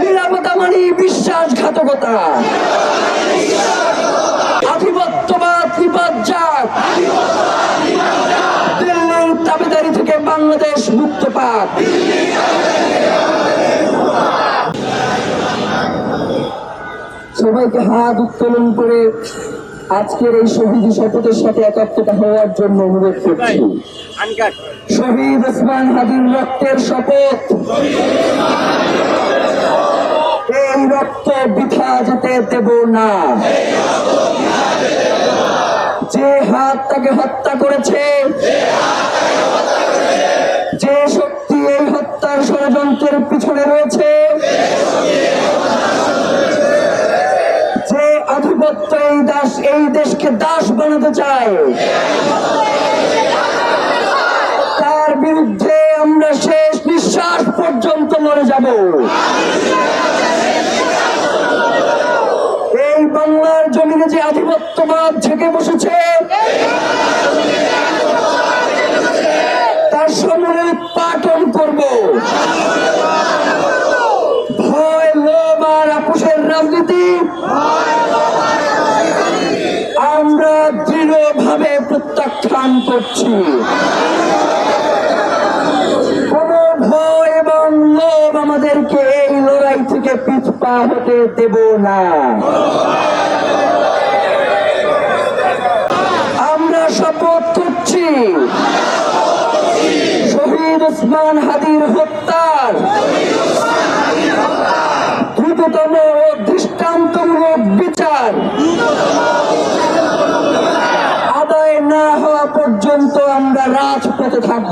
নিরাপত্তা মানে বিশ্বাসঘাতকতা। যাক দাবিদারি থেকে বাংলাদেশ মুক্ত পাক। সবাইকে হাত উত্তোলন করে আজকের এই শহীদ শপথের সাথে একাত্মতা হওয়ার জন্য অনুরোধ করছি। শহীদ ওসমান হাদির রক্তের শপথ। এই রক্ত বৃথা যেতে দেব না। যে হাত তাকে হত্যা করেছে যে শক্তি এই হত্যার ষড়যন্ত্রের পিছনে রয়েছে আধিপত্য এই দাস, এই দেশকে দাস বানাতে চায়। তার বিরুদ্ধে আমরা শেষ নিঃশ্বাস পর্যন্ত লড়ে যাব। এই বাংলার জমিনে যে আধিপত্যবাদ ঝেঁকে বসেছে, তার সমূলে উৎপাটন করব। প্রত্যাখ্যান করছি। কোন ভয় এবং লোভ আমাদেরকে এই লড়াই থেকে পিছপা হতে দেব না। আমরা শপথ করছি। শহীদ ওসমান হাদির হত্যার। দ্রুততম ও দৃষ্টান্তমূলক বিচার আদায় না হওয়া পর্যন্ত আমরা রাজপথে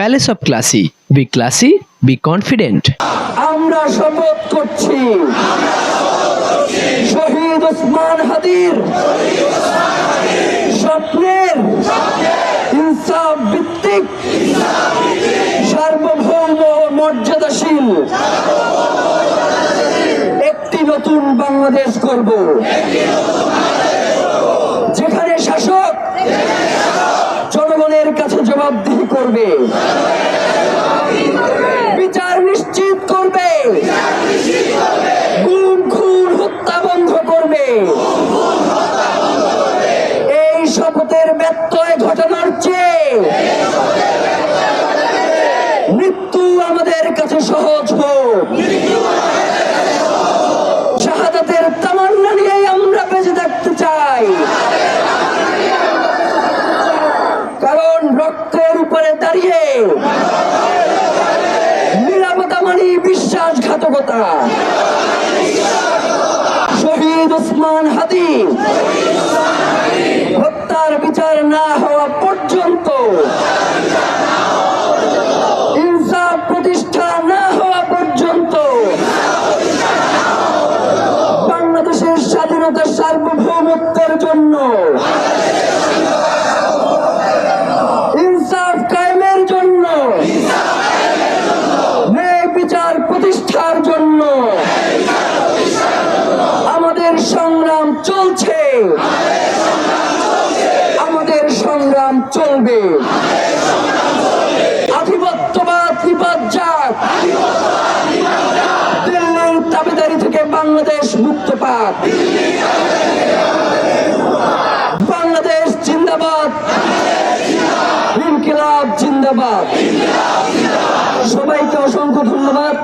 Palace of classy be classy be confident আমরা শপথ করছি। শহীদ ওসমান হাদির স্বপ্নের ইনসাফ ভিত্তিক সার্বভৌম মর্যাদাশীল একটি নতুন বাংলাদেশ করব যেখানে শাসক জবাবদিহি করবে। বিচার নিশ্চিত করবে। গুম, খুন, হত্যা বন্ধ করবে। এই শপথের ব্যত্যয় ঘটনার চেয়ে, মৃত্যু আমাদের কাছে সহজ। নিরাপত্তা মানি বিশ্বাসঘাতকতা। শহীদ ওসমান হাদি। হত্যার বিচার না হওয়া পর্যন্ত। প্রতিষ্ঠা না হওয়া পর্যন্ত। বাংলাদেশের স্বাধীনতা সার্বভৌমত্বের জন্য ইনসাফ কায়েমের জন্য ন্যায় বিচার প্রতিষ্ঠার জন্য আমাদের সংগ্রাম চলছে। আমাদের সংগ্রাম চলবে। আধিপত্যবাদ যাক দিল্লির থেকে বাংলাদেশ মুক্ত পাক। বাংলাদেশ জিন্দাবাদ। ইনকিলাব জিন্দাবাদ। সবাইকে অসংখ্য ধন্যবাদ।